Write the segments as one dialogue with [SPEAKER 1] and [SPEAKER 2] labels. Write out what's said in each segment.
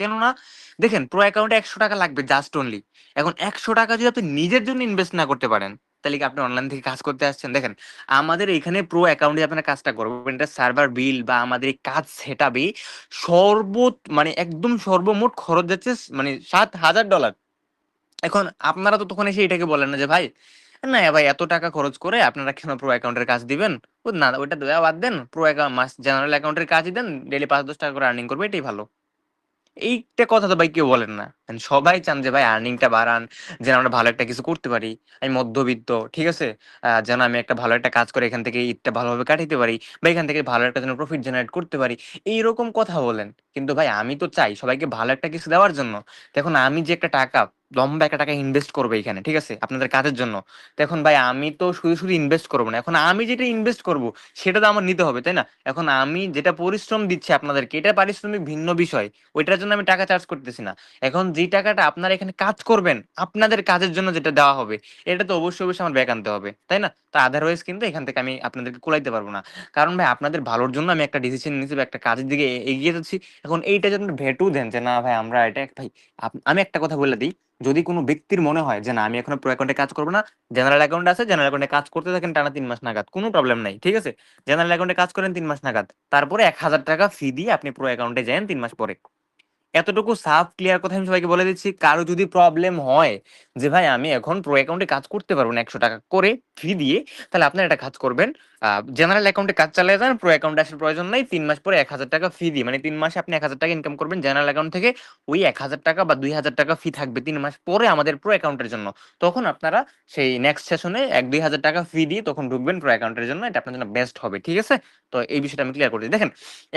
[SPEAKER 1] কেননা দেখেন প্রো অ্যাকাউন্টে একশো টাকা লাগবে জাস্ট অনলি এখন একশো টাকা যদি আপনি নিজের জন্য ইনভেস্ট না করতে পারেন, তাহলে কি আপনি অনলাইন থেকে কাজ করতে আসছেন? দেখেন, আমাদের এখানে প্রো অ্যাকাউন্টে আপনারা কাজটা করবেন। এটা সার্ভার বিল বা আমাদের এই কাজ সেটাবে সর্ব মানে একদম সর্বমোট খরচ যাচ্ছে মানে সাত হাজার ডলার এখন আপনারা তো তখন এসে এটাকে বলেন না যে, ভাই, না ভাই, এত টাকা খরচ করে আপনারা কেন প্রো অ্যাকাউন্টের কাজ দিবেন? না ওইটা দেওয়া বাদ দেন। প্রো অ্যাকাউন্ট মাস জেনারেল অ্যাকাউন্টের কাজই দেন। ডেলি পাঁচ দশ টাকা করে আর্নিং করবে, এটাই ভালো। এইটা কথা তো ভাই কেউ বলেন না। সবাই চান যে, ভাই আর্নিংটা বাড়ান, যেন আমরা ভালো একটা কিছু করতে পারি। আমি মধ্যবিত্ত, ঠিক আছে? যেন আমি একটা ভালো একটা কাজ করে এখান থেকে ঈদটা ভালোভাবে কাটাতে পারি বা এখান থেকে ভালো একটা যেন প্রফিট জেনারেট করতে পারি। এইরকম কথা বলেন। কিন্তু ভাই, আমি তো চাই সবাইকে ভালো একটা কিছু দেওয়ার জন্য। দেখুন, আমি যে একটা টাকা লম্বা একটা টাকা ইনভেস্ট করব এখানে, ঠিক আছে? আপনাদের কাজের জন্য। তো এখন ভাই, আমি তো শুধু শুধু ইনভেস্ট করব না। এখন আমি যেটা ইনভেস্ট করব, সেটা তো আমার নিতে হবে, তাই না? এখন আমি যেটা পরিশ্রম দিচ্ছি আপনাদেরকে, এটা পারিশ্রমিক ভিন্ন বিষয়। ওইটার জন্য আমি টাকা চার্জ করতেছি না। এখন যে টাকাটা আপনারা এখানে কাজ করবেন, আপনাদের কাজের জন্য যেটা দেওয়া হবে, এটা তো অবশ্যই অবশ্যই আমার ব্যাক আনতে হবে, তাই না? তা আদারওয়াইজ কিন্তু এখান থেকে আমি আপনাদেরকে কোলাইতে পারব না। কারণ ভাই, আপনাদের ভালোর জন্য আমি একটা ডিসিশন নিয়েছি বা একটা কাজের দিকে এগিয়ে যাচ্ছি। এখন এইটা যদি ভেটু দেন যে, না ভাই, আমরা এটা, ভাই আমি একটা কথা বলে দিই। যদি কোনো ব্যক্তির মনে হয় যে, না, আমি এখন প্রো অ্যাকাউন্টে কাজ করব না জেনারেল অ্যাকাউন্ট আছে জেনারেল অ্যাকাউন্টে কাজ করতে থাকেন টানা তিন মাস নাগাদ, কোনো প্রবলেম নাই, ঠিক আছে? জেনারেল অ্যাকাউন্টে কাজ করেন তিন মাস নাগাদ, তারপরে এক হাজার টাকা ফি দিয়ে আপনি প্রো অ্যাকাউন্টে যান তিন মাস পরে। এতটুকু সাফ ক্লিয়ার কথা আমি সবাইকে বলে দিচ্ছি, কারও যদি প্রবলেম হয় যে, ভাই, আমি এখন প্রো অ্যাকাউন্টে কাজ করতে পারব না একশো টাকা করে ফি দিয়ে, তাহলে আপনারা একটা কাজ করবেন জেনারেল অ্যাকাউন্টে কাজ চালিয়ে যান প্রো অ্যাকাউন্টে আসার প্রয়োজন নাই, তিন মাস পরে এক হাজার টাকা ফি দিয়ে মানে তিন মাসে আপনি এক হাজার টাকা ইনকাম করবেন জেনারেল অ্যাকাউন্ট থেকে ওই এক হাজার টাকা বা দুই হাজার টাকা ফি থাকবে তিন মাস পরে আমাদের প্রো অ্যাকাউন্টের জন্য। তখন আপনারা সেই নেক্সট সেশনে এক দুই হাজার টাকা ফি দিয়ে তখন ঢুকবেন প্রো অ্যাকাউন্টের জন্য, এটা আপনার জন্য বেস্ট হবে, ঠিক আছে? তো এই বিষয়টা আমি ক্লিয়ার করে দেখেন,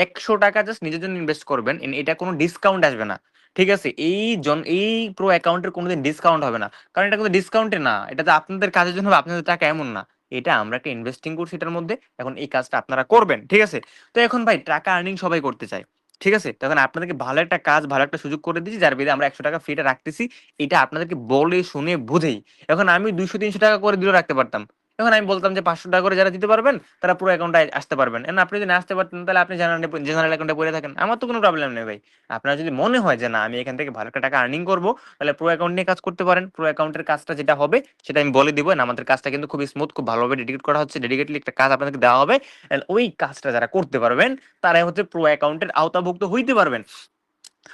[SPEAKER 1] একশো টাকা জাস্ট নিজের জন্য ইনভেস্ট করবেন, এটা কোনো ডিসকাউন্ট আসবে না। ঠিক আছে? এই জন, এই প্রো অ্যাকাউন্টের কোনোদিন ডিসকাউন্ট হবে না। কারণ এটা কিন্তু ডিসকাউন্টে না। এটা তো আপনাদের কাজের জন্য আপনাদের টাকা এমন না। এটা আমরা একটা ইনভেস্টিং করছি এটার মধ্যে। এখন এই কাজটা আপনারা করবেন। ঠিক আছে? তো এখন ভাই, টাকা আর্নিং সবাই করতে চায়। ঠিক আছে? তখন আপনাদেরকে ভালো একটা কাজ, ভালো একটা সুযোগ করে দিচ্ছি যার বিধে আমরা একশো টাকা ফিটা রাখতেছি। এটা আপনাদেরকে বলে, শুনে, বুঝেই। এখন আমি দুইশো তিনশো টাকা করে দিলেও রাখতে পারতাম। এখন আমি বলতাম যে পাঁচশো টাকা করে যারা দিতে পারবেন, তারা পুরো অ্যাকাউন্টে আসতে পারবেন। এখন আপনি যদি না আসতে পারতেন, তাহলে আপনি জেনারেল জেনারেল অ্যাকাউন্টে পড়ে থাকেন। আমার তো কোনো প্রবলেম নেই ভাই। আপনার যদি মনে হয় যে না, আমি এখান থেকে ভালো একটা টাকা আর্নিং করব, তাহলে প্রো অ্যাকাউন্ট নিয়ে কাজ করতে পারেন। প্রো অ্যাকাউন্টের কাজটা যেটা হবে, সেটা আমি বলে দিব। আমাদের কাজটা কিন্তু খুব স্মুথ খুব ভালোভাবে ডেডিকেট করা হচ্ছে। ডেডিকেটলি একটা কাজ আপনাদেরকে দেওয়া হবে। ওই কাজটা যারা করতে পারবেন, তারাই হচ্ছে প্রো অ্যাকাউন্টের আওতাভুক্ত হইতে পারবেন।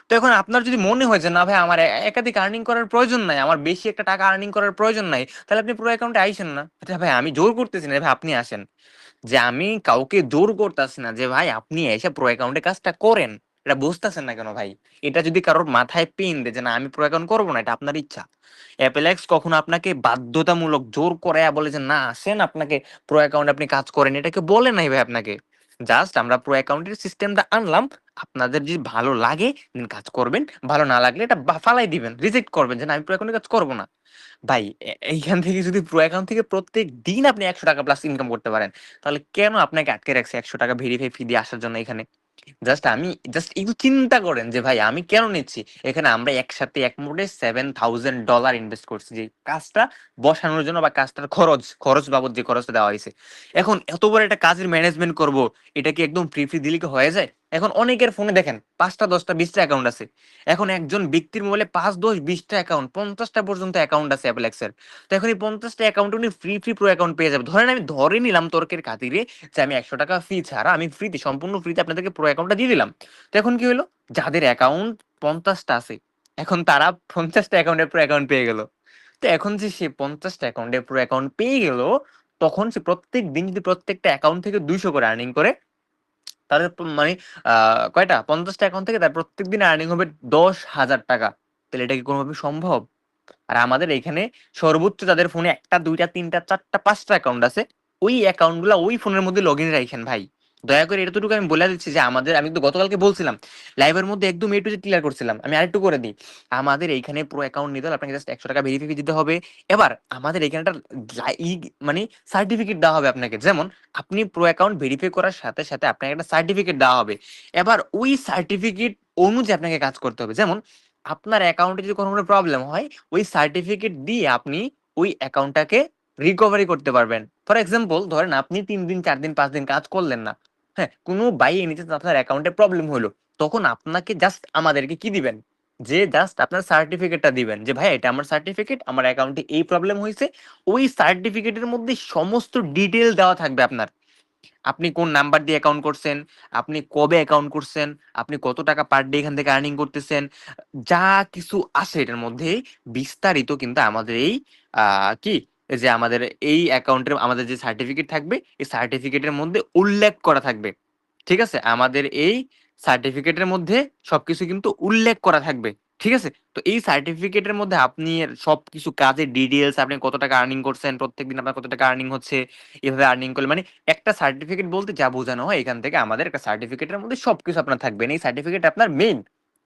[SPEAKER 1] তো এখন আপনার যদি মনে হয় যে, না ভাই, আমার একাধিক আর্নিং করার প্রয়োজন নাই, আমার বেশি একটা টাকা আর্নিং করার প্রয়োজন নাই, তাহলে আপনি প্রো অ্যাকাউন্টে আইসেন না। এটা ভাই, আমি জোর করতেছি না, ভাই, আপনি আসেন। যে, আমি কাউকে জোর করতেছি না যে, ভাই, আপনি এসে প্রো অ্যাকাউন্টে কাজটা করেন। এটা বুঝতেছেন না কেন ভাই? এটা যদি কারোর মাথায় পিন দেয় যে, না, আমি প্রো অ্যাকাউন্ট করব না, এটা আপনার ইচ্ছা। অ্যাপেলেক্স কখনো আপনাকে বাধ্যতামূলক জোর করে বলে যে, না, আসেন, আপনাকে প্রো অ্যাকাউন্ট আপনি কাজ করেন। এটাকে বলে নাই ভাই আপনাকে। জাস্ট আমরা প্রো অ্যাকাউন্টের সিস্টেমটা আনলাম। আপনাদের যদি ভালো লাগে কাজ করবেন। ভালো না লাগলে এটা ফালাই দিবেন রিজেক্ট করবেন যে, না, আমি প্রো অ্যাকাউন্টে কাজ করব না। ভাই এইখান থেকে যদি প্রো অ্যাকাউন্ট থেকে প্রত্যেক দিন আপনি একশো টাকা প্লাস ইনকাম করতে পারেন, তাহলে কেন আপনাকে আটকে রাখছে একশো টাকা ভেরিফাই ফি দিয়ে আসার জন্য এখানে? জাস্ট আমি জাস্ট একটু চিন্তা করেন যে, ভাই, আমি কেন নিচ্ছি? এখানে আমরা একসাথে এক মোটে সেভেন থাউজেন্ড ডলার ইনভেস্ট করছি যে, কাজটা বসানোর জন্য বা কাজটার খরচ খরচ বাবদ যে খরচটা দেওয়া হয়েছে। এখন এত বড় একটা কাজের ম্যানেজমেন্ট করব, এটা কি একদম ফ্রি ফ্রি দিলে কি হয়ে যায়? এখন অনেকের ফোনে দেখেন, পাঁচটা, দশটা, বিশটা অ্যাকাউন্ট আছে। এখন একজন ব্যক্তির মোবাইলে পাঁচ, দশ, বিশটা অ্যাকাউন্ট পঞ্চাশটা পর্যন্ত অ্যাকাউন্ট আছে অ্যাপেলেক্সের তো এখন এই পঞ্চাশটা অ্যাকাউন্ট উনি ফ্রি ফ্রি প্রো অ্যাকাউন্ট পেয়ে যাবে। ধরেন আমি ধরে নিলাম তর্কের খাতিরে যে আমি একশো টাকা ফি ছাড়া আমি ফ্রিতে সম্পূর্ণ ফ্রিতে আপনাদেরকে প্রো অ্যাকাউন্টটা দিয়ে দিলাম। তো এখন কি হলো? যাদের অ্যাকাউন্ট পঞ্চাশটা আছে, এখন তারা পঞ্চাশটা অ্যাকাউন্টে প্রো অ্যাকাউন্ট পেয়ে গেল। তো এখন যে সে পঞ্চাশটা অ্যাকাউন্টে প্রো অ্যাকাউন্ট পেয়ে গেল, তখন সে প্রত্যেক দিন যদি প্রত্যেকটা অ্যাকাউন্ট থেকে দুইশো করে আর্নিং করে প- মানে কয়টা? পঞ্চাশটা অ্যাকাউন্ট থেকে তার প্রত্যেক দিন আর্নিং হবে দশ হাজার টাকা। তাহলে এটা কি কোনোভাবে সম্ভব? আর আমাদের এখানে সর্বোচ্চ তাদের ফোনে একটা, দুইটা, তিনটা, চারটা, পাঁচটা অ্যাকাউন্ট আছে। ওই অ্যাকাউন্টগুলা ওই ফোনের মধ্যে লগ ইন রাখেন ভাই। দয়া করে এতটুকু আমি বলে দিচ্ছি যে আমাদের, আমি তো গতকালকে বলছিলাম লাইভের মধ্যে একদম এ টু জেড ক্লিয়ার করছিলাম। আমি আরেকটু করে দিই। আমাদের এইখানে প্রো অ্যাকাউন্ট নিতে হলে আপনাকে জাস্ট একশো টাকা ভেরিফাই দিতে হবে। এবার আমাদের এখানে একটা মানে সার্টিফিকেট দেওয়া হবে আপনাকে। যেমন, আপনি প্রো অ্যাকাউন্ট ভেরিফাই করার সাথে সাথে আপনাকে একটা সার্টিফিকেট দেওয়া হবে। এবার ওই সার্টিফিকেট অনুযায়ী আপনাকে কাজ করতে হবে। যেমন, আপনার অ্যাকাউন্টে যদি কোনো প্রবলেম হয়, ওই সার্টিফিকেট দিয়ে আপনি ওই অ্যাকাউন্টটাকে রিকভারি করতে পারবেন। ফর এক্সাম্পল ধরেন আপনি তিন দিন, চার দিন, পাঁচ দিন কাজ করলেন না। হ্যাঁ কোনো বাই এনিতে আপনার অ্যাকাউন্টে প্রবলেম হলো, তখন আপনাকে জাস্ট আমাদেরকে কি দিবেন? যে জাস্ট আপনার সার্টিফিকেটটা দিবেন, যে ভাই এটা আমার সার্টিফিকেট আমার অ্যাকাউন্টে এই প্রবলেম হয়েছে, ওই সার্টিফিকেটের মধ্যে সমস্ত ডিটেল দেওয়া থাকবে আপনার। আপনি কোন নাম্বার দিয়ে অ্যাকাউন্ট করছেন, আপনি কবে অ্যাকাউন্ট করছেন, আপনি কত টাকা পার ডে এখান থেকে আর্নিং করতেছেন, যা কিছু আছে এটার মধ্যে বিস্তারিত কিন্তু আমাদের এই কি যে আমাদের এই অ্যাকাউন্টের আমাদের যে সার্টিফিকেট থাকবে, এই সার্টিফিকেটের মধ্যে উল্লেখ করা থাকবে। ঠিক আছে? আমাদের এই সার্টিফিকেটের মধ্যে সবকিছু কিন্তু উল্লেখ করা থাকবে। ঠিক আছে? তো এই সার্টিফিকেটের মধ্যে আপনি সবকিছু কাজের ডিটেলস আপনি কত টাকা আর্নিং করছেন, প্রত্যেকদিন আপনার কত টাকা আর্নিং হচ্ছে, এভাবে আর্নিং করলে মানে একটা সার্টিফিকেট বলতে যা বোঝানো হয়, এখান থেকে আমাদের একটা সার্টিফিকেটের মধ্যে সবকিছু আপনার থাকবে। এই সার্টিফিকেট আপনার মেইন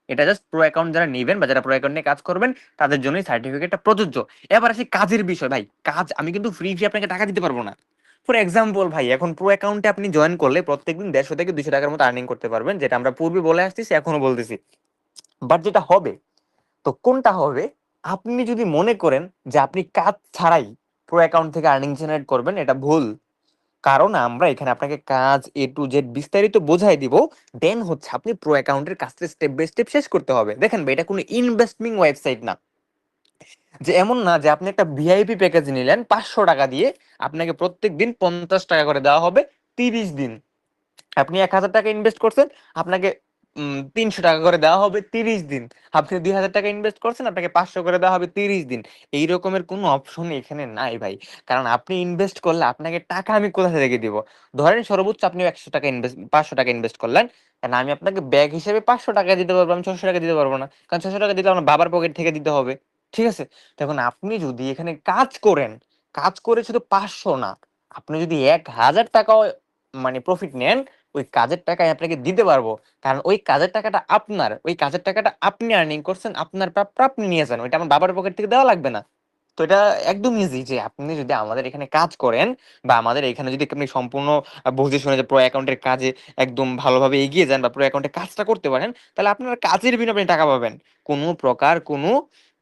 [SPEAKER 1] এটা জাস্ট প্রো অ্যাকাউন্ট যারা নেবেন বা যারা প্রো অ্যাকাউন্ট নিয়ে কাজ করবেন, তাদের জন্য এই সার্টিফিকেটটা প্রযোজ্য। এবার আসি কাজের বিষয়, ভাই। কাজ, আমি কিন্তু ফ্রি ফ্রি আপনাকে টাকা দিতে পারব না। ফর এক্সাম্পল ভাই, এখন প্রো অ্যাকাউন্টে আপনি জয়েন করলে প্রত্যেকদিন দেড়শো থেকে দুশো টাকার মতো আর্নিং করতে পারবেন, যেটা আমরা পূর্বে বলে আসতেছি এখনও বলতেছি। বাট যেটা হবে, তো কোনটা হবে? আপনি যদি মনে করেন যে আপনি কাজ ছাড়াই প্রো অ্যাকাউন্ট থেকে আর্নিং জেনারেট করবেন, এটা ভুল। কারণ আমরা এখানে আপনাকে কাজ এ টু জেড বিস্তারিত বোঝাই দিব। দেন হচ্ছে আপনি প্রো অ্যাকাউন্টের কাজটা স্টেপ বাই স্টেপ শেষ করতে হবে। দেখেন এটা কোনো ইনভেস্টমিং ওয়েবসাইট না। যে এমন না যে আপনি একটা ভিআইপি প্যাকেজ নিলেন, পাঁচশো টাকা দিয়ে আপনাকে প্রত্যেক দিন পঞ্চাশ টাকা করে দেওয়া হবে, তিরিশ দিন। আপনি এক হাজার টাকা ইনভেস্ট করছেন, আপনাকে তিনশো টাকা করে দেওয়া হবে তিরিশ দিন। আপনি দুই হাজার টাকা ইনভেস্ট করছেন, আপনাকে পাঁচশো করে দেওয়া হবে তিরিশ দিন। এই রকমের কোনো অপশন এখানে নাই ভাই। কারণ আপনি ইনভেস্ট করলে আপনাকে টাকা আমি কোথা থেকে দিব? ধরেন সর্বোচ্চ আপনি একশো টাকা ইনভেস্ট পাঁচশো টাকা ইনভেস্ট করলেন কারণ আমি আপনাকে ব্যাগ হিসেবে পাঁচশো টাকা দিতে পারব, আমি ছশো টাকা দিতে পারব না। কারণ ছশো টাকা দিলে আমার বাবার পকেট থেকে দিতে হবে। ঠিক আছে? তখন আপনি যদি এখানে কাজ করেন, কাজ করে শুধু পাঁচশো না, আপনি যদি এক হাজার টাকাও মানে প্রফিট নেন ওই কাজের টাকায় আপনাকে দিতে পারব। কারণ ওই কাজের টাকাটা আপনার, ওই কাজের টাকাটা আপনি আর্নিং করছেন, আপনার প্রাপ্য, আপনি নিয়ে যান ওইটা আমার বাবার পকেট থেকে দেওয়া লাগবে না। তো এটা একদম ইজি যে আপনি যদি আমাদের এখানে কাজ করেন বা আমাদের এখানে যদি আপনি সম্পূর্ণ বুঝে শুনে যে প্রো অ্যাকাউন্টের কাজে একদম ভালোভাবে এগিয়ে যান বা প্রো অ্যাকাউন্টে কাজটা করতে পারেন, তাহলে আপনার কাজের বিনিময়ে আপনি টাকা পাবেন। কোনো প্রকার কোনো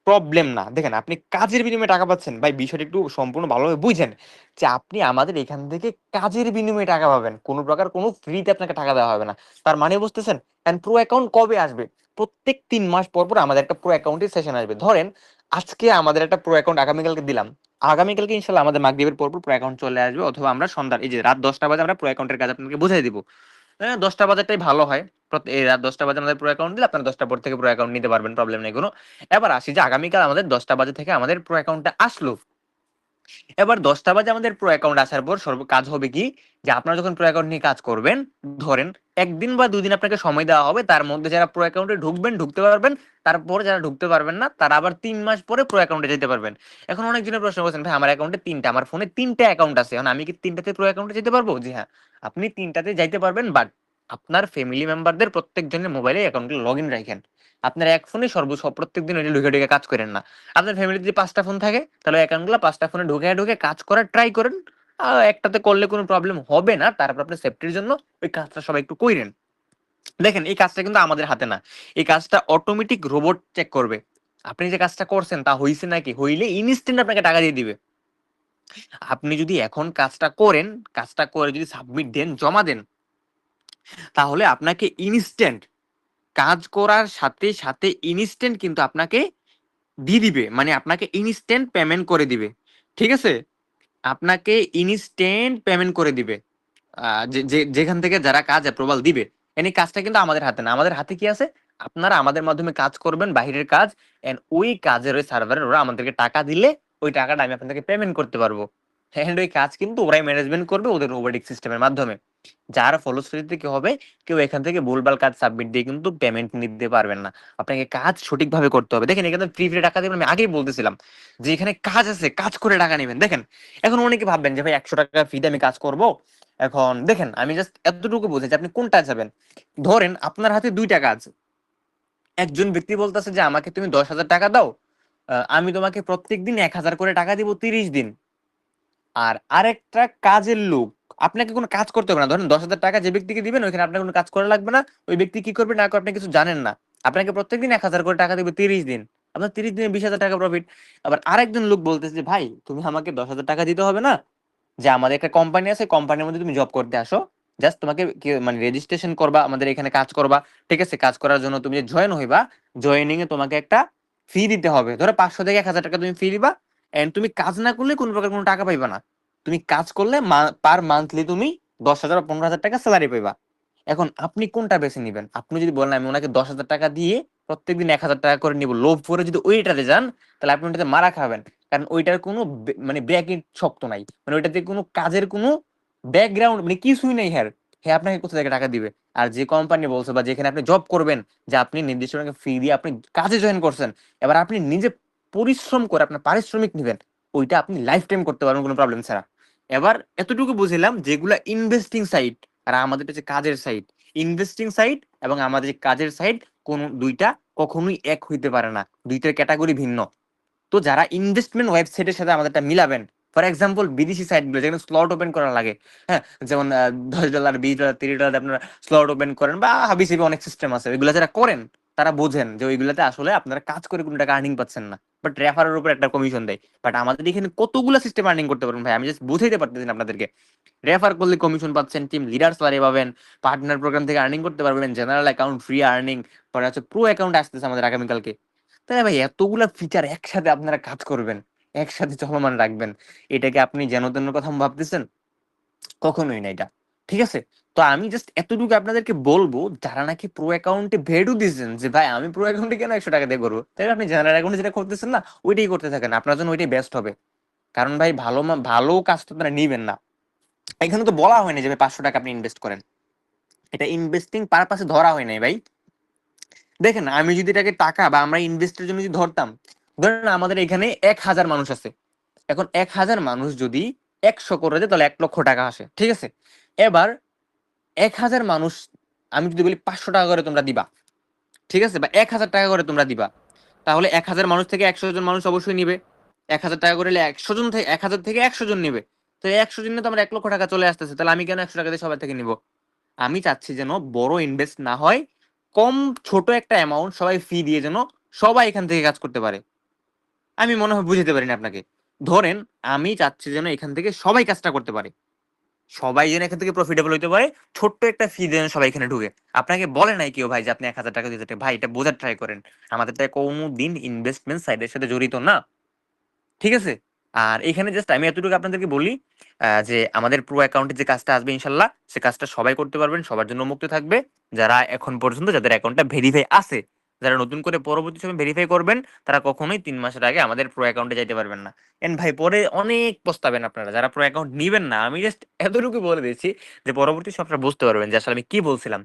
[SPEAKER 1] প্রবলেম না। দেখেন, আপনি কাজের বিনিময়ে টাকা পাচ্ছেন। ভাই, বিষয়টা একটু সম্পূর্ণ ভালোভাবে বুঝেন যে, আপনি আমাদের এখান থেকে কাজের বিনিময়ে টাকা পাবেন। কোনো প্রকার কোনো ফ্রিতে আপনাকে টাকা দেওয়া হবে না। তার মানে বুঝতেছেন? এন্ড প্রো অ্যাকাউন্ট কবে আসবে? প্রত্যেক তিন মাস পর পর আমাদের একটা প্রো অ্যাকাউন্টের সেশন আসবে। ধরেন, আজকে আমাদের একটা প্রো অ্যাকাউন্ট আগামীকালকে দিলাম। আগামীকালকে ইনশাল্লাহ আমাদের মাগরিবের পর পর প্রো অ্যাকাউন্ট চলে আসবে অথবা আমরা সন্ধ্যার, এই যে রাত দশটা বাজে আমরা প্রো অ্যাকাউন্টের কাজ আপনাকে বুঝাই দিব। হ্যাঁ দশটা বাজারটাই ভালো হয়। রাত দশটা বাজে আমাদের প্রো অ্যাকাউন্ট দিলে, আপনারা দশটা পর থেকে প্রো অ্যাকাউন্ট নিতে পারবেন প্রবলেম নেই কোনো। এবার আসি যে আগামীকাল আমাদের দশটা বাজে থেকে আমাদের প্রো অ্যাকাউন্টটা আসলো। এবার দশটা বাজে আমাদের প্রো অ্যাকাউন্ট আসার পর সর্ব কাজ হবে কি? যে আপনারা যখন প্রো অ্যাকাউন্ট নিয়ে কাজ করবেন, ধরেন একদিন বা দুদিন আপনাকে সময় দেওয়া হবে, তার মধ্যে যারা প্রো অ্যাকাউন্টে ঢুকবেন, ঢুকতে পারবেন, তারপর যারা ঢুকতে পারবেন না, তারা আবার তিন মাস পরে প্রো অ্যাকাউন্টে যেতে পারবেন। এখন অনেক জনের প্রশ্ন করছেন, ভাই, আমার অ্যাকাউন্টে তিনটা, আমার ফোনে তিনটা অ্যাকাউন্ট আছে, এখন আমি কি তিনটাতে প্রো অ্যাকাউন্টে যেতে পারব? জি হ্যাঁ আপনি তিনটাতে যাইতে পারবেন বাট আপনার ফ্যামিলি মেম্বারদের প্রত্যেকজনের মোবাইলে অ্যাকাউন্টে লগ ইন রাখেন। আপনার এক ফোনে সর্ব প্রত্যেক দিন ওইটা ঢুকে ঢুকে কাজ করেন না। আপনার ফ্যামিলিতে যদি পাঁচটা ফোন থাকে, তাহলে অ্যাকাউন্টগুলো পাঁচটা ফোনে ঢুকে ঢুকে কাজ করার ট্রাই করেন। আর একটাতে করলে কোনো প্রবলেম হবে না, তারপর আপনার সেফটির জন্য ওই কাজটা সবাই একটু করেন দেখেন, এই কাজটা কিন্তু আমাদের হাতে না। এই কাজটা অটোমেটিক রোবট চেক করবে। আপনি যে কাজটা করছেন, তা হইছে নাকি? হইলে ইনস্ট্যান্ট আপনাকে টাকা দিয়ে দিবে। আপনি যদি এখন কাজটা করেন, কাজটা করে যদি সাবমিট দেন, জমা দেন তাহলে আপনাকে ইনস্ট্যান্ট কাজ করার সাথে সাথে ইনস্ট্যান্ট কিন্তু আপনাকে দিয়ে দিবে। মানে আপনাকে ইনস্ট্যান্ট পেমেন্ট করে দিবে। ঠিক আছে? আপনাকে ইনস্ট্যান্ট পেমেন্ট করে দিবে। যেখান থেকে যারা কাজ অ্যাপ্রুভাল দিবে, এনি কাজটা কিন্তু আমাদের হাতে না। আমাদের হাতে কি আছে? আপনারা আমাদের মাধ্যমে কাজ করবেন বাইরের কাজ এন্ড ওই কাজের, ওই সার্ভারের ওরা আমাদেরকে টাকা দিলে ওই টাকাটা আমি আপনাদেরকে পেমেন্ট করতে পারব। এন্ড ওই কাজ কিন্তু ওরাই ম্যানেজমেন্ট করবে ওদের রোবোটিক সিস্টেমের মাধ্যমে। যার ফলশ্রুতিতে কি হবে? কেউ এখান থেকে ভুলভাল কাজ সাবমিট দিয়ে কিন্তু পেমেন্ট নিতে পারবেন না। আপনাকে কাজ সঠিকভাবে করতে হবে। দেখেন এখানে ফ্রি ফ্রি টাকা দেবেন, আমি আগেই বলতেছিলাম যে এখানে কাজ আছে, কাজ করে টাকা নেবেন। দেখেন, এখন অনেকে ভাববেন যে, ভাই, একশো টাকা ফ্রিতে আমি কাজ করব? এখন দেখেন, আমি জাস্ট এতটুকু বুঝেছি। আপনি কোনটা যাবেন ধরেন আপনার হাতে দুইটা কাজ। একজন ব্যক্তি বলতেছে যে, আমাকে তুমি দশ হাজার টাকা দাও আমি তোমাকে প্রত্যেক দিন এক হাজার করে টাকা দিব তিরিশ দিন। আর আরেকটা কাজের লোক আপনাকে কোনো কাজ করতে হবে না। ধরেন দশ হাজার টাকা যে ব্যক্তিকে দিবেন, ওইখানে আপনার কোনো কাজ করা লাগবে না। ওই ব্যক্তি কি করবে না আপনি কিছু জানেন না। আপনাকে প্রত্যেকদিন এক হাজার করে টাকা দিবে তিরিশ দিন। আপনার তিরিশ দিনে বিশ হাজার টাকা প্রফিট আবার আরেকজন লোক বলতেছে যে, ভাই, তুমি আমাকে দশ হাজার টাকা দিতে হবে না? যে আমাদের একটা কোম্পানি আছে কোম্পানির মধ্যে তুমি জব করতে আসো। জাস্ট তোমাকে মানে রেজিস্ট্রেশন করবা, আমাদের এখানে কাজ করবা। ঠিক আছে, কাজ করার জন্য তুমি জয়েন হইবা জয়েনিং এ তোমাকে একটা ফি দিতে হবে। ধরো পাঁচশো থেকে এক হাজার টাকা তুমি ফি দিবা। এন্ড তুমি কাজ না করলে কোনো প্রকার কোনো টাকা পাইবা না। তুমি কাজ করলে পার মান্থলি তুমি দশ হাজার পনেরো হাজার টাকা স্যালারি পাইবা। এখন আপনি কোনটা বেছে নিবেন? আপনি যদি বলেন আমি ওনাকে দশ হাজার টাকা দিয়ে প্রত্যেকদিন এক হাজার টাকা করে নিব, লোভ করে যদি ওইটাতে যান, তাহলে আপনি ওইটাতে মারা খাবেন। কারণ ওইটার কোনো মানে ব্যাকিং শক্ত নাই। মানে ওইটাতে কোনো কাজের কোনো ব্যাকগ্রাউন্ড মানে কিছুই নেই হ্যার হ্যাঁ আপনাকে কোথা থেকে টাকা দিবে? আর যে কোম্পানি বলছে বা যেখানে আপনি জব করবেন, যে আপনি নির্দিষ্ট ফি দিয়ে আপনি কাজে জয়েন করছেন, এবার আপনি নিজে পরিশ্রম করে আপনার পারিশ্রমিক নেবেন। ওইটা আপনি লাইফ টাইম করতে পারবেন, কোনো প্রবলেম ছাড়া। এবার এতটুকু বুঝলাম যেগুলা ইনভেস্টিং সাইট আর আমাদের হচ্ছে কাজের সাইট ইনভেস্টিং সাইট এবং আমাদের কাজের সাইট কোন দুইটা কখনোই এক হইতে পারে না। দুইটার ক্যাটাগরি ভিন্ন। তো যারা ইনভেস্টমেন্ট ওয়েবসাইটের সাথে আমাদেরটা মিলাবেন ফর এক্সাম্পল বিদেশি সাইটগুলো যেখানে স্লট ওপেন করা লাগে হ্যাঁ? যেমন দশ ডলার বিশ ডলার তিরিশ ডলার আপনারা স্লট ওপেন করেন বা হাবিসিবি অনেক সিস্টেম আছে ওইগুলো যারা করেন তারা বোঝেন যে ওইগুলাতে আসলে আপনারা কাজ করে কোনো টাকা আর্নিং পাচ্ছেন না। বাট রেফারের উপর একটা কমিশন দেয়। বাট আমাদের এখানে কতগুলো সিস্টেম আর্নিং করতে পারবেন ভাই? আমি জাস্ট বুঝাইতে পারতেছি আপনাদেরকে। রেফার করলে কমিশন পাচ্ছেন টিম লিডার স্যালারি পাবেন পার্টনার প্রোগ্রাম থেকে আর্নিং করতে পারবেন জেনারেল অ্যাকাউন্ট ফ্রি আর্নিং পরে হচ্ছে প্রো অ্যাকাউন্ট আসতেছে আমাদের আগামীকালকে। তাহলে ভাই, এতগুলা ফিচার একসাথে আপনারা কাজ করবেন, একসাথে চলমান রাখবেন, এটাকে আপনি যেন তেন কথা ভাবতেছেন, কখনোই না এটা। ঠিক আছে? তো আমি জাস্ট এতটুকু আপনাদেরকে বলব, যারা নাকি প্রো অ্যাকাউন্টে ভেডু দিচ্ছেন যে, ভাই, আমি প্রো অ্যাকাউন্টে কেন একশো টাকা দিয়ে করব? তাহলে আপনি জেনারেল অ্যাকাউন্টে যেটা করতেছেন না, ওইটাই করতে থাকেন। আপনার জন্য ওইটাই বেস্ট হবে। কারণ ভাই, ভালো ভালো কাজ তো আপনারা নিবেন না। এখানে তো বলা হয়নি যে পাঁচশো টাকা আপনি ইনভেস্ট করেন। এটা ইনভেস্টিং পারপাসে ধরা হয় নাই ভাই। দেখেন, আমি যদি এটাকে টাকা বা আমরা ইনভেস্টের জন্য যদি ধরতাম, ধরেন আমাদের এখানে এক হাজার মানুষ আছে। এখন এক হাজার মানুষ যদি একশো করে দেয়, তাহলে এক লক্ষ টাকা আসে। ঠিক আছে? এবার এক হাজার মানুষ, আমি যদি বলি পাঁচশো টাকা করে তোমরা দিবা, ঠিক আছে? বা এক হাজার টাকা করে তোমরা দিবা। তাহলে এক হাজার মানুষ থেকে একশো জন মানুষ অবশ্যই নিবে। এক হাজার টাকা করে একশো জন থেকে এক হাজার থেকে একশো জন নিবে। তো একশো জনে তো আমার এক লক্ষ টাকা চলে আসতেছে, তাহলে আমি কেন একশো টাকা দিয়ে সবার থেকে নিব? আমি চাচ্ছি যেন বড় ইনভেস্ট না হয়, কম ছোট একটা অ্যামাউন্ট সবাই ফি দিয়ে যেন সবাই এখান থেকে কাজ করতে পারে। আমি মনে হয় বুঝতে পারিনি আপনাকে। ধরেন আমি চাচ্ছি যেন এখান থেকে সবাই কাজটা করতে পারে। সবাই যেন এখান থেকে প্রফিটেবল হইতে পারে, ছোট্ট একটা ফি যেন সবাই এখানে ঢুকে। আপনাকে বলে নাই কেউ, ভাই, যে আপনি এক হাজার টাকা দিতে ভাই, এটা বোঝার ট্রাই করেন। আমাদের তো কোনো দিন ইনভেস্টমেন্ট সাইডের সাথে জড়িত না। ঠিক আছে? আর এখানে জাস্ট আমি এতটুকু আপনাদেরকে বলি যে আমাদের প্রো অ্যাকাউন্টে যে কাজটা আসবে ইনশাল্লাহ, সে কাজটা সবাই করতে পারবেন, সবার জন্য মুক্ত থাকবে। যারা এখন পর্যন্ত যাদের অ্যাকাউন্টটা ভেরিফাই আছে যারা নতুন করে পরবর্তী সময় ভেরিফাই করবেন, তারা কখনোই তিন মাসের আগে আমাদের প্রো অ্যাকাউন্টে যাইতে পারবেন না। এন্ড ভাই, পরে অনেক পস্তাবেন আপনারা, যারা প্রো অ্যাকাউন্ট নিবেন না, আমি জাস্ট এতটুকু বলে দিচ্ছি যে পরবর্তী সময় আপনারা বুঝতে পারবেন যে আসলে আমি কি বলছিলাম।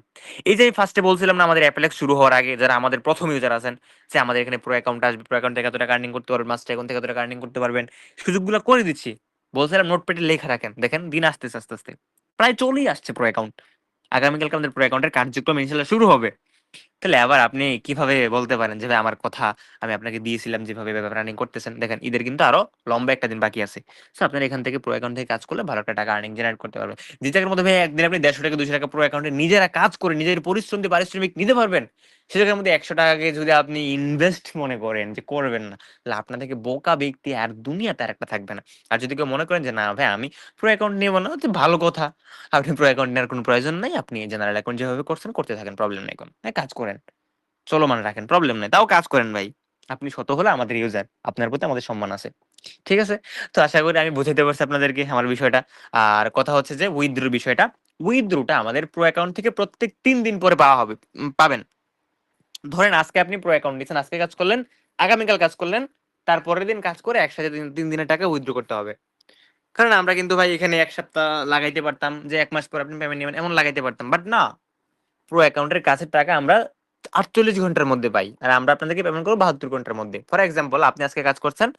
[SPEAKER 1] এই যে আমি ফার্স্টে বলছিলাম না, আমাদের অ্যাপেলেক্স শুরু হওয়ার আগে যারা আমাদের প্রথম ইউজার আছেন, যে আমাদের এখানে প্রো অ্যাকাউন্ট আসবে প্রো অ্যাকাউন্ট থেকে এত টাকা আর্নিং করতে পারবেন মাস্টার অ্যাকাউন্ট থেকে এত টাকা আর্নিং করতে পারবেন, সুযোগগুলো করে দিচ্ছি। বলছিলাম নোটপ্যাডে লেখা রাখেন, দেখেন দিন আসতেছে, আস্তে আস্তে। প্রায় চলেই আসছে প্রো অ্যাকাউন্ট আগামীকালকে আমাদের প্রো অ্যাকাউন্টের কার্যক্রম ইনশাল্লাহ শুরু হবে। তাহলে আবার আপনি কীভাবে বলতে পারেন যে, ভাই, আমার কথা আমি আপনাকে দিয়েছিলাম যেভাবে রানিং করতেছেন। দেখেন, ঈদের কিন্তু আরও লম্বা একটা দিন বাকি আছে। তো আপনার এখান থেকে প্রো অ্যাকাউন্ট থেকে কাজ করলে ভালো একটা টাকা আর্নিং জেনারেট করতে পারবেন। যে টাকার মধ্যে, ভাই, একদিন আপনি দেড়শো টাকা, দুশো টাকা প্রো অ্যাকাউন্টে নিজেরা কাজ করে, নিজের পরিশ্রম দিয়ে পারিশ্রমিক নিতে পারবেন, সে জায়গার মধ্যে একশো টাকাকে যদি আপনি ইনভেস্ট মনে করেন যে, করবেন না, তাহলে আপনার থেকে বোকা ব্যক্তি আর দুনিয়াতে আর একটা থাকবে না। আর যদি কেউ মনে করেন যে, না, ভাই, আমি প্রো অ্যাকাউন্ট নেব না, তো ভালো কথা। আপনি প্রো অ্যাকাউন্ট নেওয়ার কোনো প্রয়োজন নাই, আপনি জেনারেল অ্যাকাউন্ট যেভাবে করছেন, করতে থাকেন প্রবলেম নাই কোনো। কাজ করেন। চলমান রাখেন প্রবলেম নেই। তাও কাজ করেন ভাই। আপনি শত হলে আমাদের ইউজার আপনার প্রতি আমাদের সম্মান আছে। ঠিক আছে? তো আশা করি আমি বুঝাইতে পারছি আপনাদেরকে আমার বিষয়টা। আর কথা হচ্ছে যে উইথড্রুর বিষয়টা। উইথড্রুটা আমাদের প্রো অ্যাকাউন্ট থেকে প্রত্যেক তিন দিন পরে পাওয়া হবে। পাবেন। ধরেন আজকে আপনি প্রো অ্যাকাউন্ট নিচ্ছেন আজকে কাজ করলেন, আগামীকাল কাজ করলেন, তারপরের দিন কাজ করে একসাথে তিন দিনের টাকা উইথড্র করতে হবে। কারণ আমরা কিন্তু ভাই এখানে এক সপ্তাহ লাগাইতে পারতাম, যে এক মাস পর আপনি পেমেন্ট নেবেন, এমন লাগাইতে পারতাম। বাট না প্রো অ্যাকাউন্টের কাছের টাকা আমরা আটচল্লিশ ঘণ্টার মধ্যে পাই। আর আমরা আপনাদেরকে পেমেন্ট করব বাহাত্তর ঘণ্টার মধ্যে। ফর এক্সাম্পল আপনি আজকে কাজ করছেন,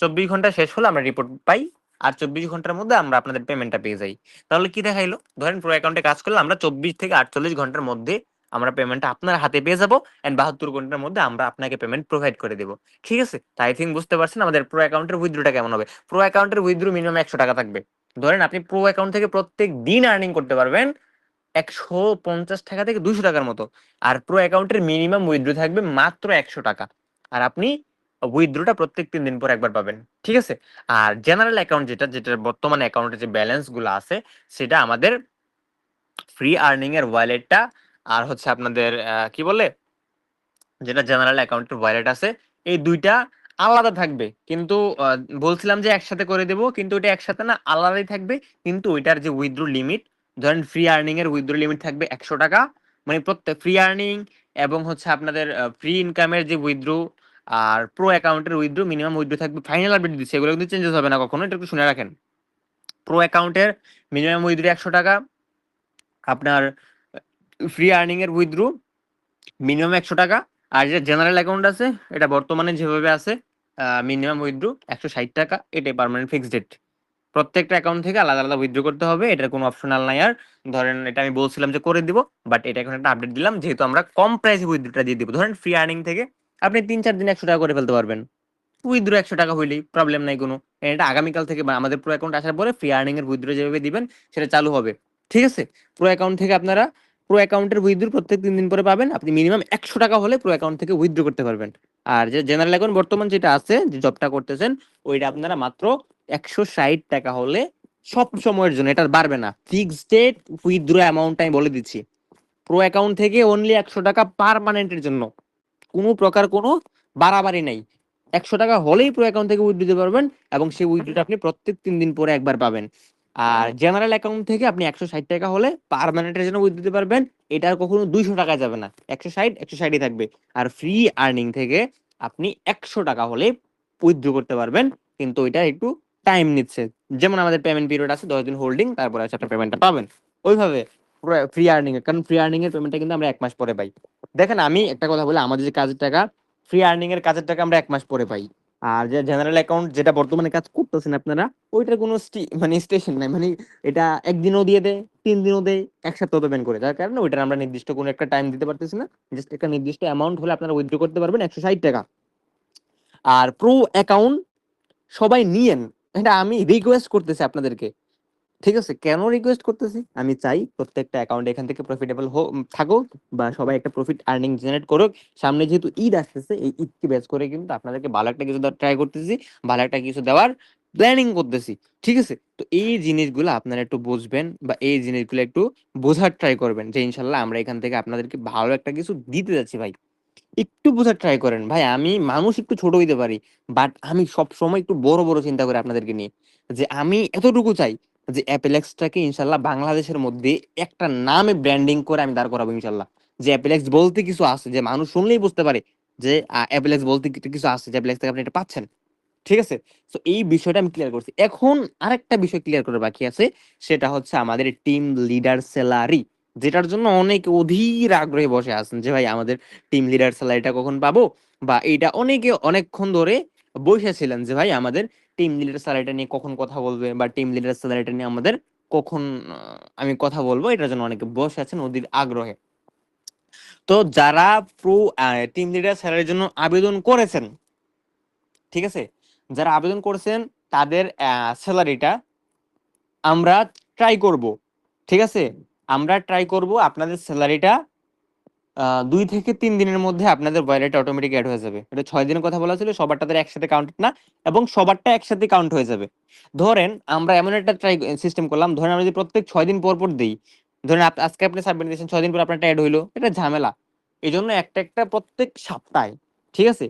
[SPEAKER 1] চব্বিশ ঘণ্টা শেষ হলে, আমরা রিপোর্ট পাই, আর চব্বিশ ঘণ্টার মধ্যে আমরা আপনাদের পেমেন্টটা পেয়ে যাই। তাহলে কি দেখাইলো? ধরেন প্রো অ্যাকাউন্টে কাজ করলে আমরা চব্বিশ থেকে আটচল্লিশ ঘণ্টার মধ্যে আমরা পেমেন্টটা আপনার হাতে পেয়ে যাব অ্যান্ড বাহাত্তর ঘণ্টার মধ্যে আমরা আপনাকে পেমেন্ট প্রোভাইড করে দেবো। ঠিক আছে? তাই থিঙ্ক বুঝতে পারছেন আমাদের প্রো অ্যাকাউন্টের উইথড্রোটা কেমন হবে? প্রো অ্যাকাউন্টের উইথড্রো মিনিমাম একশো টাকা থাকবে। ধরেন আপনি প্রো অ্যাকাউন্ট থেকে প্রত্যেক দিন আর্নিং করতে পারবেন একশো পঞ্চাশ টাকা থেকে দুশো টাকার মতো। আর প্রো অ্যাকাউন্টের মিনিমাম উইথড্রো থাকবে মাত্র একশো টাকা। আর আপনি উইথড্রোটা প্রত্যেক তিন দিন পর একবার পাবেন। ঠিক আছে? আর জেনারেল অ্যাকাউন্ট যেটা যেটা বর্তমানে অ্যাকাউন্টে যে ব্যালেন্সগুলো আছে, সেটা আমাদের ফ্রি আর্নিং এর ওয়ালেটটা আর হচ্ছে আপনাদের কি বলে? যেটা জেনারেল অ্যাকাউন্টের ওয়ালেট আছে, এই দুইটা আলাদা থাকবে। কিন্তু বলছিলাম যে একসাথে করে দেব, কিন্তু ওইটা একসাথে না আলাদাই থাকবে। কিন্তু ওইটার যে উইথড্র লিমিট ধরেন ফ্রি আর্নিং এর উইথড্র লিমিট থাকবে একশো টাকা। মানে প্রত্যেক ফ্রি আর্নিং এবং হচ্ছে আপনাদের ফ্রি ইনকামের যে উইথড্র আর প্রো অ্যাকাউন্টের উইথড্র মিনিমাম উইথড্র থাকবে ফাইনাল আপডেট দিচ্ছে। এগুলো কিন্তু চেঞ্জেস হবে না কখনো, এটা একটু শুনে রাখেন। প্রো অ্যাকাউন্টের মিনিমাম উইথড্র একশো টাকা, আপনার ফ্রি আর্নিং এর উইথড্র মিনিমাম একশো টাকা, আর যেটা জেনারেল অ্যাকাউন্ট আছে, এটা বর্তমানে যেভাবে আছে মিনিমাম উইথড্র একশো ষাট টাকা, এটাই পারমানেন্ট ফিক্সড ডেট প্রত্যেকটা অ্যাকাউন্ট থেকে আলাদা আলাদা উইথড্র করতে হবে, এটার কোনো অপশনাল নাই। আর ধরেন এটা আমি বলছিলাম যে করে দিব বাট এটা এখন একটা আপডেট দিলাম, যেহেতু আমরা কম প্রাইসে উইথড্রটা দিয়ে দিব। ধরেন ফ্রি আর্নিং থেকে আপনি তিন চার দিন একশো টাকা করে ফেলতে পারবেন। উইথড্র একশো টাকা হইলেই প্রবলেম নাই কোনো। এটা আগামীকাল থেকে আমাদের প্রো অ্যাকাউন্ট আসার পরে ফ্রি আর্নিং এর উইথড্র যেভাবে দিবেন, সেটা চালু হবে। ঠিক আছে? প্রো অ্যাকাউন্ট থেকে আপনারা প্রো অ্যাকাউন্টের উইথড্র প্রত্যেক তিন দিন পরে পাবেন। আপনি মিনিমাম একশো টাকা হলে প্রো অ্যাকাউন্ট থেকে উইথড্র করতে পারবেন। আর যে জেনারেল অ্যাকাউন্ট বর্তমান যেটা আছে, যে জবটা করতেছেন, ওইটা আপনারা মাত্র একশো ষাট টাকা হলে সব সময়ের জন্য, এটা বাড়বে না। ফিক্সড ডেট উইথড্র অ্যামাউন্ট আমি বলে দিচ্ছি। প্রো অ্যাকাউন্ট থেকে অনলি একশো টাকা পারমানেন্টের জন্য। কোনো প্রকার কোনো বাড়াবাড়ি নাই। একশো টাকা হলেই প্রো অ্যাকাউন্ট থেকে উইথড্র দিতে পারবেন এবং সেই উইথড্রটা আপনি প্রত্যেক তিন দিন পরে একবার পাবেন। আর জেনারেল অ্যাকাউন্ট থেকে আপনি একশো ষাট টাকা হলে পারমানেন্টের জন্য উইথ দিতে পারবেন। এটা আর কখনো দুইশো টাকা যাবে না। একশো ষাট, একশো ষাটই থাকবে। আর ফ্রি আর্নিং থেকে আপনি একশো টাকা হলে উইথড্র করতে পারবেন। কিন্তু ওইটা একটু টাইম নিচ্ছে। যেমন আমাদের পেমেন্ট পিরিয়ড আছে দশ দিন হোল্ডিং তারপরে আছে আপনার পেমেন্টটা পাবেন। ওইভাবে ফ্রি আর্নিং এর কারণ ফ্রি আর্নিং এর পেমেন্টটা কিন্তু আমরা এক মাস পরে পাই। দেখেন আমি একটা কথা বলি, আমাদের যে কাজের টাকা ফ্রি আর্নিং এর কাজের টাকা আমরা এক মাস পরে পাই। আর যে জেনারেল অ্যাকাউন্ট যেটা বর্তমানে কাজ করতেছেন আপনারা, ওইটার কোনো মানে স্টেশন নাই। মানে এটা একদিনও দিয়ে দেয়, তিন দিনও দেয়, এক সপ্তাহ পেমেন্ট করে। যার কারণে ওইটার আমরা নির্দিষ্ট কোনো একটা টাইম দিতে পারতেছি না। জাস্ট একটা নির্দিষ্ট অ্যামাউন্ট হলে আপনারা উইথড্র করতে পারবেন একশো ষাট টাকা। আর প্রো অ্যাকাউন্ট সবাই নিয়েন। এটা আমি রিকোয়েস্ট করতেছি আপনাদেরকে। ঠিক আছে? কেন রিকোয়েস্ট করতেছি? আমি চাই প্রত্যেকটা অ্যাকাউন্ট এখান থেকে প্রফিটেবল হোক থাকুক বা সবাই একটা প্রফিট আর্নিং জেনারেট করুক। সামনে যেহেতু ঈদ আসতেছে, এই ঈদকে বেস করে কিন্তু আপনাদেরকে ভালো একটা কিছু ট্রাই করতেছি, ভালো একটা কিছু দেওয়ার প্ল্যানিং করতেছি। ঠিক আছে? তো এই জিনিসগুলো আপনারা একটু বুঝবেন বা এই জিনিসগুলো একটু বোঝার ট্রাই করবেন যে ইনশাল্লাহ আমরা এখান থেকে আপনাদেরকে ভালো একটা কিছু দিতে যাচ্ছি ভাই। একটু বোঝার ট্রাই করেন। ভাই, আমি মানুষ একটু ছোট হইতে পারি বাট আমি সব সময় একটু বড় বড় চিন্তা করি আপনাদেরকে নিয়ে। যে আমি এতটুকু চাই যে অ্যাপেলেক্সটাকে ইনশাল্লাহ বাংলাদেশের মধ্যে একটা নামে ব্র্যান্ডিং করে আমি দাঁড় করাবো ইনশাল্লাহ। যে অ্যাপেলেক্স বলতে কিছু আছে, যে মানুষ শুনলেই বুঝতে পারে যে অ্যাপেলেক্স বলতে কিছু আছে যে অ্যাপেলেক্স থেকে আপনি এটা পাচ্ছেন। ঠিক আছে? তো এই বিষয়টা আমি ক্লিয়ার করছি। এখন আরেকটা বিষয় ক্লিয়ার করে বাকি আছে, সেটা হচ্ছে আমাদের টিম লিডার স্যালারি যেটার জন্য অনেক অধীর আগ্রহে বসে আছেন যে, ভাই, আমাদের টিম লিডার স্যালারিটা কখন পাবো? বা এটা অনেকে অনেকক্ষণ ধরে বসেছিলেন যে, ভাই, আমাদের টিম লিডার স্যালারিটা নিয়ে কখন কথা বলবে বা টিম লিডার স্যালারিটা নিয়ে আমাদের কখন আমি কথা বলব? এটার জন্য অনেকে বসে আছেন অধীর আগ্রহে। তো যারা প্রো টিম লিডার স্যালারির জন্য আবেদন করেছেন, ঠিক আছে? যারা আবেদন করেছেন, তাদের স্যালারিটা আমরা ট্রাই করব, ঠিক আছে? আমরা ট্রাই করব আপনাদের স্যালারিটা দুই থেকে তিন দিনের মধ্যে আপনাদের ওয়ালেটে অটোমেটিক অ্যাড হয়ে যাবে। এটা ছয় দিনের কথা বলা ছিল সবার তাদের একসাথে কাউন্ট না এবং সবারটা একসাথে কাউন্ট হয়ে যাবে। ধরেন আমরা এমন একটা ট্রাই সিস্টেম করলাম, ধরেন আমরা যদি প্রত্যেক ছয় দিন পর পর দিই, ধরেন আজকে আপনি সাবমিট দিয়েছেন, ছয় দিন পর আপনারটা অ্যাড হইল, এটা ঝামেলা। এই জন্য একটা একটা প্রত্যেক সপ্তাহে, ঠিক আছে?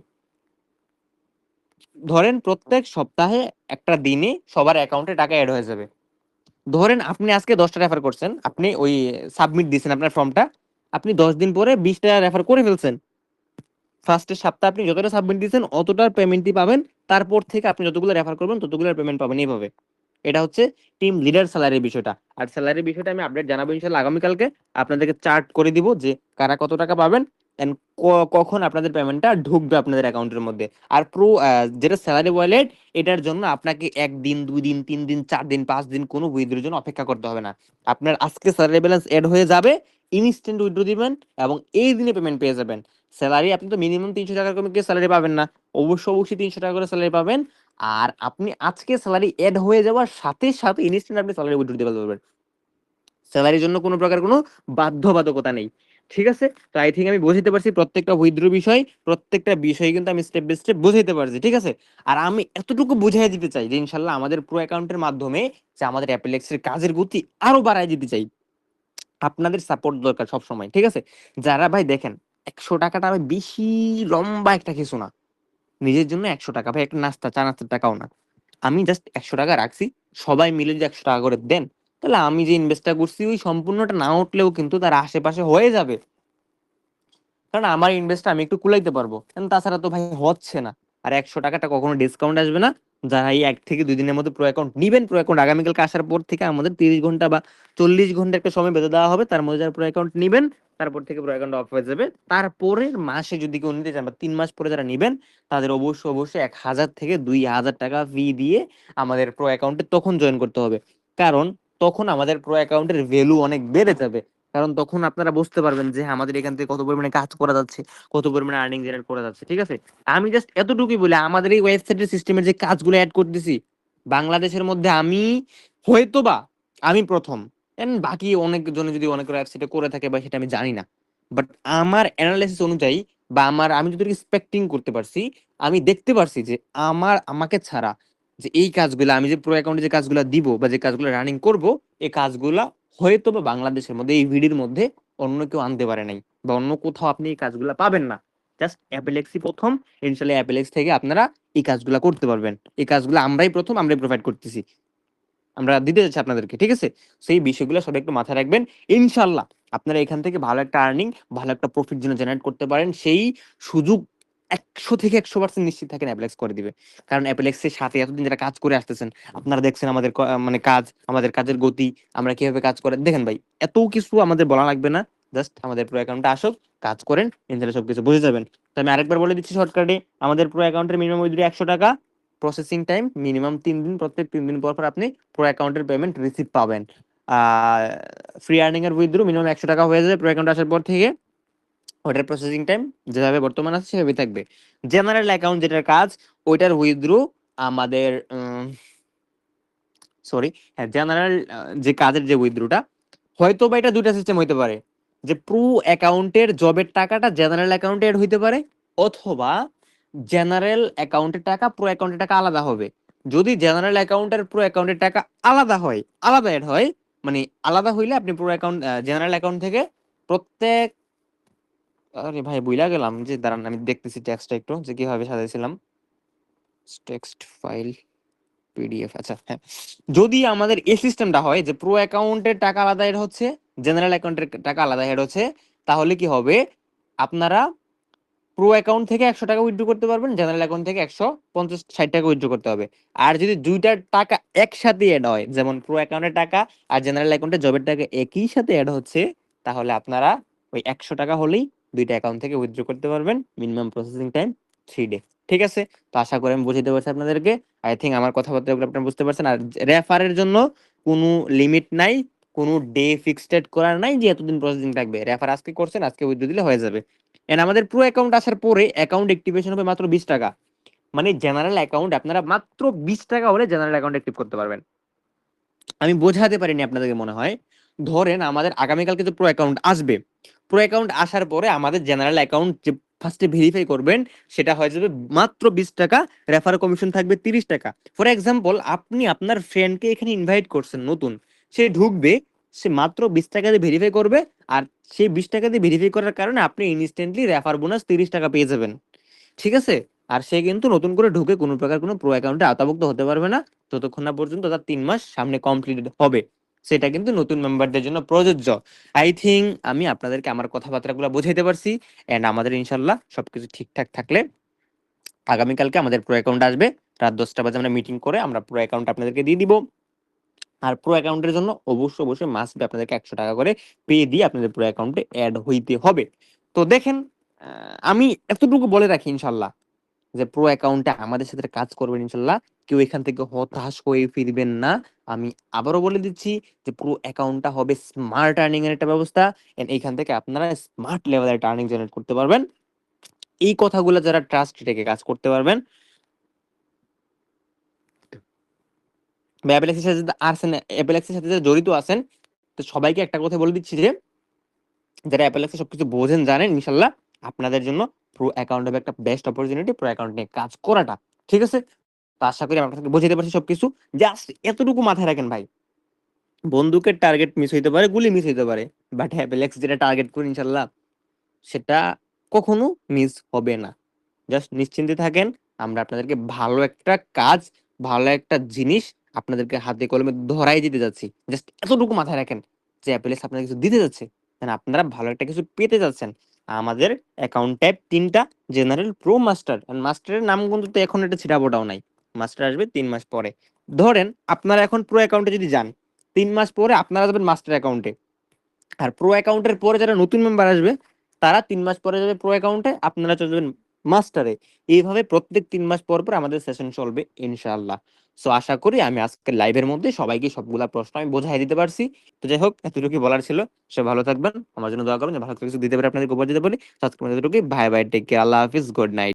[SPEAKER 1] ধরেন প্রত্যেক সপ্তাহে একটা দিনে সবার অ্যাকাউন্টে টাকা অ্যাড হয়ে যাবে। ধরেন আপনি আজকে দশটা রেফার করছেন, আপনি ওই সাবমিট দিয়েছেন আপনার ফর্মটা আপনি দশ দিন পরে বিশটা রেফার করে ফেলছেন। ফার্স্টের সপ্তাহে আপনি যতটা সাবমিট দিয়েছেন অতটার পেমেন্টই পাবেন। তারপর থেকে আপনি যতগুলো রেফার করবেন, ততগুলোর পেমেন্ট পাবেন এইভাবে। এটা হচ্ছে টিম লিডার স্যালারির বিষয়টা। আর স্যালারির বিষয়টা আমি আপডেট জানাব ইনশাল্লাহ আগামীকালকে। আপনাদেরকে চার্ট করে দিব যে কারা কত টাকা পাবেন এন্ড কখন আপনাদের পেমেন্টটা ঢুকবে আপনাদের অ্যাকাউন্টের মধ্যে? আর প্রো যেটা স্যালারি ওয়ালেট এটার জন্য আপনাকে একদিন দুই দিন, তিন দিন, চার দিন, পাঁচ দিন কোনো উইথড্রোর জন্য অপেক্ষা করতে হবে না। আপনার আজকে স্যালারি ব্যালেন্স এড হয়ে যাবে ইনস্ট্যান্ট উইথড্রো দিবেন এবং এই দিনে পেমেন্ট পেয়ে যাবেন। স্যালারি আপনি তো মিনিমাম তিনশো টাকার কমে স্যালারি পাবেন না। অবশ্যই অবশ্যই তিনশো টাকা করে স্যালারি পাবেন। আর আপনি আজকে স্যালারি এড হয়ে যাওয়ার সাথে সাথে ইনস্ট্যান্ট আপনি স্যালারি উইথড্রো দিতে পারবেন। স্যালারির জন্য কোনো প্রকার কোনো বাধ্যবাধকতা নেই। ঠিক আছে? তো আই থিঙ্ক আমি বুঝাইতে পারছি প্রত্যেকটা উইথড্র বিষয়, প্রত্যেকটা বিষয় কিন্তু আমি স্টেপ বাই স্টেপ বুঝাইতে পারছি, ঠিক আছে? আর আমি এতটুকু বুঝাই দিতে চাই যে ইনশাল্লাহ আমাদের প্রো অ্যাকাউন্টের মাধ্যমে যে আমাদের অ্যাপেলেক্সের কাজের গতি আরও বাড়ায় দিতে চাই। আপনাদের সাপোর্ট দরকার সব সময় ঠিক আছে? যারা ভাই দেখেন, একশো টাকাটা ভাই বেশি লম্বা একটা কিছু না। নিজের জন্য একশো টাকা, ভাই একটা নাস্তা, চা নাস্তার টাকাও না। আমি জাস্ট একশো টাকা রাখছি, সবাই মিলে যদি একশো টাকা করে দেন তাহলে আমি যে ইনভেস্টটা করছি, ওই সম্পূর্ণটা না উঠলেও কিন্তু তার আশেপাশে হয়ে যাবে। কারণ আমার ইনভেস্টটা আমি একটু কুলাইতে পারব। কারণ তাছাড়া তো ভাই হচ্ছে না। আর একশো টাকাটা কখনো ডিসকাউন্ট আসবে না। যারা এই এক থেকে দুই দিনের মধ্যে প্রো অ্যাকাউন্ট নিবেন প্রো অ্যাকাউন্ট আগামীকালকে আসার পর থেকে আমাদের তিরিশ ঘণ্টা বা চল্লিশ ঘণ্টা একটা সময় বেঁধে দেওয়া হবে। তার মধ্যে যারা প্রো অ্যাকাউন্ট নিবেন, তারপর থেকে প্রো অ্যাকাউন্ট অফ হয়ে যাবে। তারপরের মাসে যদি কেউ নিতে চান বা তিন মাস পরে যারা নিবেন, তাদের অবশ্যই অবশ্যই এক হাজার থেকে দুই হাজার টাকা ফি দিয়ে আমাদের প্রো অ্যাকাউন্টে তখন জয়েন করতে হবে। কারণ তখন আমাদের প্রো অ্যাকাউন্টের ভ্যালু অনেক বেড়ে যাবে। কারণ তখন আপনারা বুঝতে পারবেন যে আমাদের এখান থেকে কত পরিমাণে কাজ করা যাচ্ছে, কত পরিমাণে আর্নিং জেনারেট করা যাচ্ছে, ঠিক আছে? আমি জাস্ট এতটুকুই বলি, আমাদের এই ওয়েবসাইটের সিস্টেমের যে কাজগুলো অ্যাড করতেছি, বাংলাদেশের মধ্যে আমি হয়তো বা আমি প্রথম বাকি অনেক জনে যদি অনেক ওয়েবসাইটে করে থাকে বা সেটা আমি জানি না বাট আমার অ্যানালাইসিস অনুযায়ী বা আমার, আমি যদি এক্সপেক্টিং করতে পারছি, আমি দেখতে পারছি যে আমার, আমাকে ছাড়া যে এই কাজগুলো, আমি যে প্রো অ্যাকাউন্টে যে কাজগুলো দিব বা যে কাজগুলো রানিং করব এই কাজগুলা হয়তো বা বাংলাদেশের মধ্যে, এই ভিডিওর মধ্যে অন্য কেউ আনতে পারে নাই বা অন্য কোথাও আপনি এই কাজগুলো পাবেন না। জাস্ট অ্যাপেলেক্সই প্রথম ইনশাল্লাহ অ্যাপেলেক্স থেকে আপনারা এই কাজগুলো করতে পারবেন। এই কাজগুলো আমরাই প্রথম, আমরাই প্রোভাইড করতেছি। আমরা দিতে যাচ্ছি আপনাদেরকে, ঠিক আছে? সেই বিষয়গুলো সবাই একটু মাথায় রাখবেন। ইনশাল্লাহ আপনারা এখান থেকে ভালো একটা আর্নিং ভালো একটা প্রফিট যেন জেনারেট করতে পারেন, সেই সুযোগ একশো থেকে একশো পার্সেন্ট নিশ্চিত থাকেন অ্যাপেলেক্স করে দিবে। কারণ অ্যাপেলেক্সের সাথে এতদিন যারা কাজ করে আসতেছেন, আপনারা দেখছেন আমাদের মানে কাজ, আমাদের কাজের গতি, আমরা কীভাবে কাজ করে। দেখেন ভাই, এত কিছু আমাদের বলা লাগবে না। জাস্ট আমাদের প্রো অ্যাকাউন্টে আসুক, কাজ করেন, ইনশাল্লাহ সবকিছু বুঝে যাবেন। তো আমি আরেকবার বলে দিচ্ছি শর্টকাটে আমাদের প্রো অ্যাকাউন্টের মিনিমাম উইথড্র একশো টাকা। প্রসেসিং টাইম মিনিমাম তিন দিন, প্রত্যেক তিন দিন পর পর আপনি প্রো অ্যাকাউন্টের পেমেন্ট রিসিভ পাবেন। ফ্রি আর্নিং এর উইথড্র মিনিমাম একশো টাকা হয়ে যাবে প্রো অ্যাকাউন্ট আসার পর থেকে। ওটার প্রসেসিং টাইম যেভাবে বর্তমান আছে সেভাবে থাকবে। জেনারেল অ্যাকাউন্ট যেটার কাজ, ওইটার উইথড্র আমাদের সরি হ্যাঁ জেনারেল যে কাজের যে উইথড্রটা হয়তো বা এটা দুইটা সিস্টেম হইতে পারে। যে প্রো অ্যাকাউন্টের জবের টাকাটা জেনারেল অ্যাকাউন্টে এড হইতে পারে, অথবা জেনারেল অ্যাকাউন্টের টাকা প্রো অ্যাকাউন্টের টাকা আলাদা হবে। যদি জেনারেল অ্যাকাউন্টের প্রো অ্যাকাউন্টের টাকা আলাদা হয়, আলাদা এড হয় মানে আলাদা হইলে আপনি প্রো অ্যাকাউন্ট জেনারেল অ্যাকাউন্ট থেকে প্রত্যেক আরে ভাই বুইলা গেলাম যে দাঁড়ান, আমি দেখতেছি টেক্সটটা একটু, যে কীভাবে সাজাইছিলাম। টেক্সট ফাইল পিডিএফ আচ্ছা হ্যাঁ। যদি আমাদের এই সিস্টেমটা হয় যে প্রো অ্যাকাউন্টের টাকা আলাদা এড হচ্ছে জেনারেল অ্যাকাউন্টের টাকা আলাদা এড হচ্ছে, তাহলে কি হবে? আপনারা প্রো অ্যাকাউন্ট থেকে একশো টাকা উইথড্র করতে পারবেন জেনারেল অ্যাকাউন্ট থেকে একশো পঞ্চাশ, ষাট টাকা উইথড্র করতে হবে। আর যদি দুইটার টাকা একসাথে অ্যাড হয়, যেমন প্রো অ্যাকাউন্টের টাকা আর জেনারেল অ্যাকাউন্টে জবের টাকা একই সাথে অ্যাড হচ্ছে, তাহলে আপনারা ওই একশো টাকা হলেই দুইটা অ্যাকাউন্ট থেকে উইথড্র করতে পারবেন minimum processing time three day ঠিক আছে? তো আশা করি আমি বুঝাতে পারছি আপনাদেরকে। আই থিঙ্ক আমার কথাবার্তা আপনারা বুঝতে পারছেন। আর রেফারের জন্য কোনো লিমিট নাই, কোনো ডে ফিক্সড করার নাই যে এতদিন প্রসেসিং থাকবে। রেফার আজকে করছেন, আজকে উইথড্র দিলে হয়ে যাবে। এন্ড আমাদের প্রো অ্যাকাউন্ট আসার পরে অ্যাকাউন্ট অ্যাক্টিভেশন হবে মাত্র বিশ টাকা। মানে জেনারেল অ্যাকাউন্ট আপনারা মাত্র বিশ টাকা হলে জেনারেল অ্যাকাউন্ট অ্যাক্টিভ করতে পারবেন। আমি বোঝাতে পারিনি আপনাদেরকে মনে হয়। ধরেন আমাদের আগামীকালকে যে প্রো অ্যাকাউন্ট আসবে। প্রো অ্যাকাউন্ট আসার পরে আমাদের জেনারেল অ্যাকাউন্ট যে ফার্স্টে ভেরিফাই করবেন, সেটা হয়ে যাবে মাত্র বিশ টাকা রেফার কমিশন থাকবে তিরিশ টাকা। ফর এক্সাম্পল আপনি আপনার ফ্রেন্ডকে এখানে ইনভাইট করছেন নতুন, সে ঢুকবে, সে মাত্র বিশ টাকা দিয়ে ভেরিফাই করবে, আর সেই বিশ টাকা দিয়ে ভেরিফাই করার কারণে আপনি ইনস্ট্যান্টলি রেফার বোনাস তিরিশ টাকা পেয়ে যাবেন। ঠিক আছে? আর সে কিন্তু নতুন করে ঢুকে কোনো প্রকার কোনো প্রো অ্যাকাউন্টে আওতাভুক্ত হতে পারবে না। যতক্ষণ না পর্যন্ত তার তিন মাস সামনে কমপ্লিট হবে। সেটা কিন্তু নতুন মেম্বারদের জন্য প্রযোজ্য। আই থিঙ্ক আমি আপনাদেরকে আমার কথাবার্তাগুলো বোঝাইতে পারছি এন্ড আমাদের ইনশাল্লাহ সবকিছু ঠিকঠাক থাকলে আগামীকালকে আমাদের প্রো অ্যাকাউন্ট আসবে। রাত দশটা বাজে আমরা মিটিং করে আমরা প্রো অ্যাকাউন্ট আপনাদেরকে দিয়ে দিব। আর প্রো অ্যাকাউন্টের জন্য অবশ্যই অবশ্যই মাস্ট আপনাদেরকে একশো টাকা করে পে দিয়ে আপনাদের প্রো অ্যাকাউন্টে অ্যাড হইতে হবে। তো দেখেন আমি এতটুকু বলে রাখি ইনশাল্লাহ। যে প্রো অ্যাকাউন্টে আমাদের সাথে কাজ করবেন ইনশাল্লাহ। কেউ এখান থেকে হতাশ হয়ে ফিরবেন না। আমি আবারও বলে দিচ্ছি যে প্রো অ্যাকাউন্টটা হবে স্মার্ট আর্নিং এর একটা ব্যবস্থা। এইখান থেকে আপনারা স্মার্ট লেভেলের একটা আর্নিং জেনারেট করতে পারবেন। এই কথাগুলো যারা ট্রাস্ট রেখে কাজ করতে পারবেন। অ্যাপেলেক্সের সাথে আছেন অ্যাপেলেক্সের সাথে যারা জড়িত আছেন, তো সবাইকে একটা কথা বলে দিচ্ছি যে, যারা অ্যাপেলেক্সে সবকিছু বোঝেন, জানেন, ইনশাল্লাহ আপনাদের জন্য প্রো অ্যাকাউন্ট হবে একটা বেস্ট অপরচুনিটি প্রো অ্যাকাউন্ট নিয়ে কাজ করাটা, ঠিক আছে? তো আশা করি আমি আপনাকে বোঝাতে পারছি সবকিছু। জাস্ট এতটুকু মাথায় রাখেন ভাই।
[SPEAKER 2] বন্দুকের টার্গেট মিস হইতে পারে, গুলি মিস হইতে পারে বাট হ্যাপেলেক্স যেটা টার্গেট করি ইনশাল্লাহ সেটা কখনো মিস হবে না। জাস্ট নিশ্চিন্তে থাকেন, আমরা আপনাদেরকে ভালো একটা কাজ, ভালো একটা জিনিস আপনাদেরকে হাতে কলমে ধরাই দিতে যাচ্ছি। জাস্ট এতটুকু মাথায় রাখেন, যে অ্যাপেলেক্স আপনাদের কিছু দিতে যাচ্ছে আপনারা ভালো একটা কিছু পেতে যাচ্ছেন। আমাদের অ্যাকাউন্ট টাইপ তিনটা জেনারেল প্রো মাস্টার মাস্টারের নাম কিন্তু তো এখন এটা ছিটাবোটাও নাই। মাস্টার আসবে তিন মাস পরে। ধরেন, আপনারা এখন প্রো অ্যাকাউন্টে যদি যান, তিন মাস পরে আপনারা যাবেন মাস্টার অ্যাকাউন্টে আর প্রো অ্যাকাউন্টের পরে যারা নতুন মেম্বার আসবে, তারা তিন মাস পরে যাবে প্রো অ্যাকাউন্টে আপনারা চলে যাবেন মাস্টারে। এইভাবে প্রত্যেক তিন মাস পর পর আমাদের সেশন চলবে, ইনশাআল্লাহ। সো আশা করি আমি আজকে লাইভের মধ্যে সবাইকে সবগুলা প্রশ্ন আমি বোঝাই দিতে পারছি। তো যাই হোক, এতটুকুই বলার ছিল। সে ভালো থাকবেন, আমার জন্য দোয়া করবেন, ভালো কিছু দিতে পারে আপনাদের উপর দিতে পারি। আজকে এতটুকুই। বাই বাই টেক কেয়ার আল্লাহ হাফিজ গুড নাইট